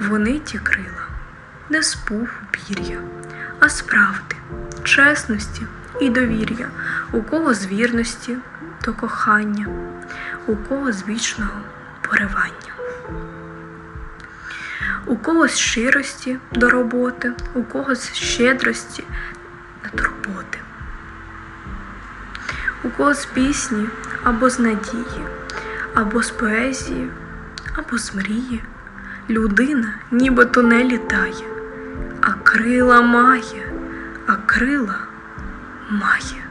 Вони ті крила не з пуху пір'я, а з правди, чесності і довір'я, у кого з вірності до кохання, у кого з вічного поривання. У кого з щирості до роботи, у кого з щедрості на турботи, у кого з пісні або з надії, або з поезії, або з мрії. Людина нібито не літає, а крила має, а крила має.